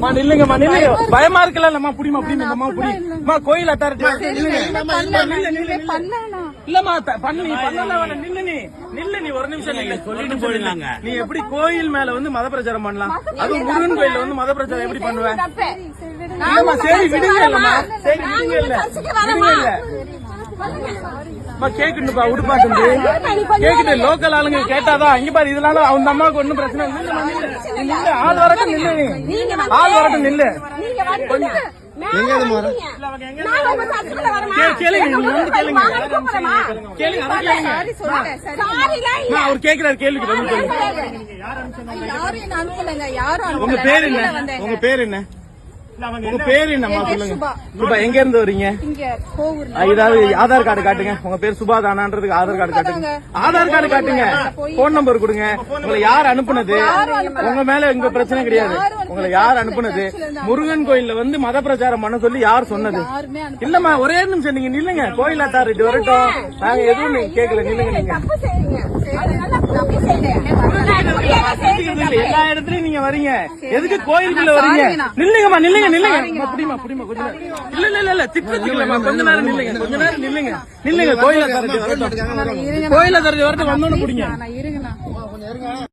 மா நில்லுங்கம்மா நில்லுங்க. பயமா இருக்குல்ல இல்லம்மா புடிமா புடிமா அம்மா புடி. அம்மா கோயில். பண்ணானா இல்லம்மா பண்ணு பண்ணலாம். நில்லு நீ. நில்லு நீ ஒரு நிமிஷம் நில்லு. சொல்லிட்டு போயிடலாங்க. நீ எப்படி கோயில் மேல வந்து மத பிரச்சாரம் பண்ணலாம் அது முருகன் கோயில்ல வந்து மத பிரச்சாரம் எப்படி பண்ணுவ? தப்பு. இல்லம்மா சரி விடுங்க இல்லம்மா. சரி நாங்க விடுங்க இல்ல. கேக்குட்டுப்பா விடுப்பா தம்பி. கேக்குது லோக்கல் ஆளுங்க கேட்டாதான் இங்க பாரு இதனால அவங்க அம்மாவுக்கு ஒண்ணும் பிரச்சனை இல்லை. ஆள் வரட்டும் நில்லு. ஆள் வரட்டும் நில்லு. அவர் கேக்குறாரு கேள்விக்கு யாரும் உங்க அனுப்பல. பேர் என்ன. உங்க பேர் என்ன? உங்க பேர் என்னம்மா சொல்லுங்க. சுபா. சுபா எங்க இருந்து வரீங்க? இங்க ஏதாவது ஆதார் கார்டு காட்டுங்க. உங்க பேர் சுபா தானான்றதுக்கு ஆதார் கார்டு காட்டுங்க. ஆதார் கார்டு காட்டுங்க. போன் நம்பர் கொடுங்க. உங்களை யார் அனுப்புனது? உங்க மேல எங்க பிரச்சனை கிடையாது. உங்களை யார் அனுப்புனது? முருகன் கோயில்ல வந்து மத பிரச்சாரம் பண்ண சொல்லி யார் சொன்னது. இல்லம்மா ஒரே நிமிஷம் நீங்க நில்லுங்க. கோயில் அத்தாரிட்டி வரட்டும் நாங்க எதுவும் கேட்கல நில்லுங்க நீங்க எல்லா இடத்துலயும் நீங்க வரீங்க. எதுக்கு கோயிலுக்குள்ள வரீங்க? நில்லுங்கம்மா நில்லுங்க நில்லுங்க. அம்மா, புடிமா புடிமா கொஞ்ச நேரம். இல்ல இல்ல இல்ல இல்ல இல்லம்மா கொஞ்ச நேரம் நில்லுங்க கொஞ்ச நேரம் நில்லுங்க. நில்லுங்க கோயில தரது வரட்டும் கோயில தரது வரட்டும் வந்தோன்னு இருங்கண்ணா.